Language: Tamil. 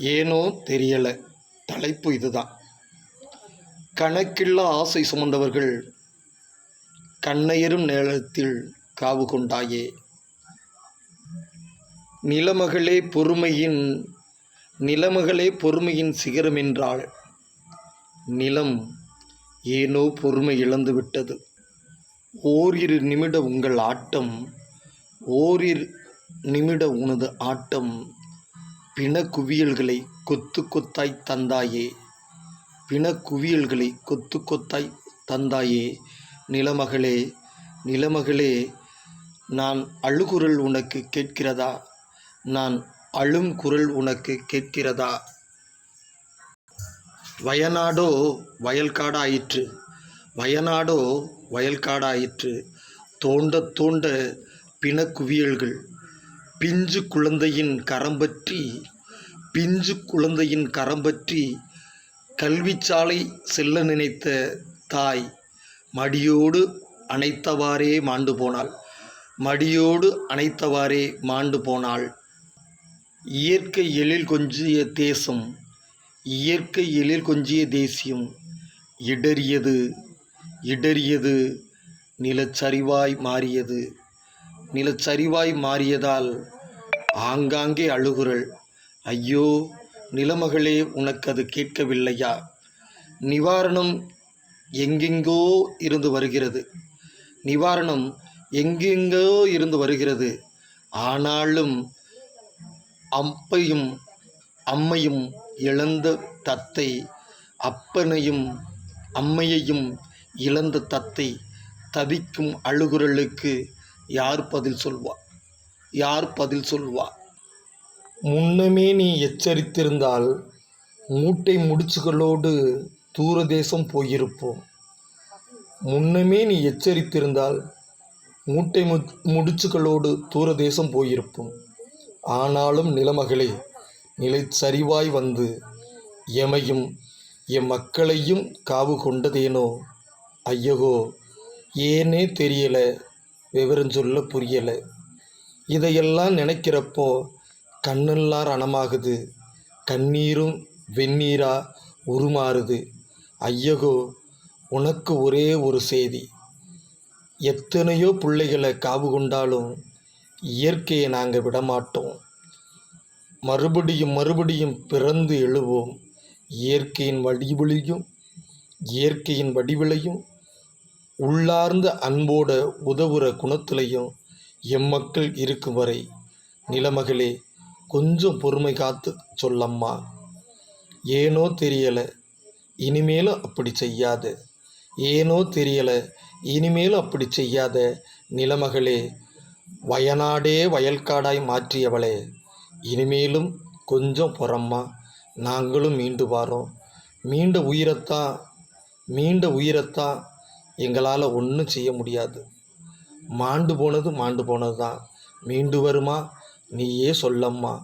ஏனோ தெரியலை. தலைப்பு இதுதான். கணக்கில்லா ஆசை சுமந்தவர்கள் கண்ணையரும் நேரத்தில் காவு கொண்டாயே. நிலமகளே பொறுமையின் நிலமகளே பொறுமையின் சிகரம் என்றாள். நிலம் ஏனோ பொறுமை இழந்து விட்டது. ஓரிரு நிமிட உங்கள் ஆட்டம் ஓரிரு நிமிட உனது ஆட்டம் பிணக்குவியல்களை கொத்து கொத்தாய் தந்தாயே. பிணக்குவியல்களை கொத்து கொத்தாய் தந்தாயே. நிலமகளே நிலமகளே நான் அழுகுரல் உனக்கு கேட்கிறதா? நான் அழும் குரல் உனக்கு கேட்கிறதா? வயநாடோ வயல்காடாயிற்று வயநாடோ வயல்காடாயிற்று. தோண்ட தோண்ட பிணக்குவியல்கள் பிஞ்சு குழந்தையின் கரம்பற்றி பிஞ்சு குழந்தையின் கரம்பற்றி கல்விச்சாலை செல்ல நினைத்த தாய் மடியோடு அணைத்தவாறே மாண்டு போனாள். மடியோடு அணைத்தவாறே மாண்டு போனாள். இயற்கை எழில் கொஞ்சிய தேசம் இயற்கை எழில் கொஞ்சிய தேசியம் இடறியது இடறியது நிலச்சரிவாய் மாறியது. நிலச்சரிவாய் மாறியதால் ஆங்காங்கே அழுகுரல் ஐயோ நிலமகளே உனக்கு அது கேட்கவில்லையா? நிவாரணம் எங்கெங்கோ இருந்து வருகிறது. நிவாரணம் எங்கெங்கோ இருந்து வருகிறது. ஆனாலும் அப்பையும் அம்மையும் இழந்த தத்தை அப்பனையும் அம்மையையும் இழந்த தத்தை தவிக்கும் அழுகுரலுக்கு யார் பதில் சொல்வா? யார் பதில் சொல்வா? முன்னமே நீ எச்சரித்திருந்தால் மூட்டை முடிச்சுகளோடு தூரதேசம் போயிருப்போம். முன்னமே நீ எச்சரித்திருந்தால் மூட்டை மு முடிச்சுகளோடு தூரதேசம் போயிருப்போம். ஆனாலும் நிலமகளே நிலை சரிவாய் வந்து எமையும் எம் மக்களையும் காவு கொண்டதேனோ? ஐயகோ ஏனே தெரியல விவரம் சொல்ல புரியலை. இதையெல்லாம் நினைக்கிறப்போ கண்ணெல்லாம் ரணமாகுது. கண்ணீரும் வெந்நீரா உருமாறுது. ஐயகோ உனக்கு ஒரே ஒரு செய்தி. எத்தனையோ பிள்ளைகளை காவு கொண்டாலும் இயற்கையை நாங்கள் விடமாட்டோம். மறுபடியும் மறுபடியும் பிறந்து எழுவோம். இயற்கையின் வடிவிலையும் இயற்கையின் வடிவிலையும் உள்ளார்ந்த அன்போட உதவுற குணத்திலையும் எம்மக்கள் இருக்கும் வரை நிலமகளே கொஞ்சம் பொறுமை காத்து சொல்லம்மா. ஏனோ தெரியலை இனிமேலும் அப்படி செய்யாத. ஏனோ தெரியலை இனிமேலும் அப்படி செய்யாத. நிலமகளே வயநாடே வயல்காடாய் மாற்றியவளே. இனிமேலும் கொஞ்சம் பொறம்மா நாங்களும் மீண்டு வாரோம். மீண்ட உயிரைத்தான் மீண்ட உயிரைத்தான் எங்களால் ஒன்றும் செய்ய முடியாது. மாண்டு போனது மாண்டு போனது தான் மீண்டு வருமா? நீயே சொல்லம்மா.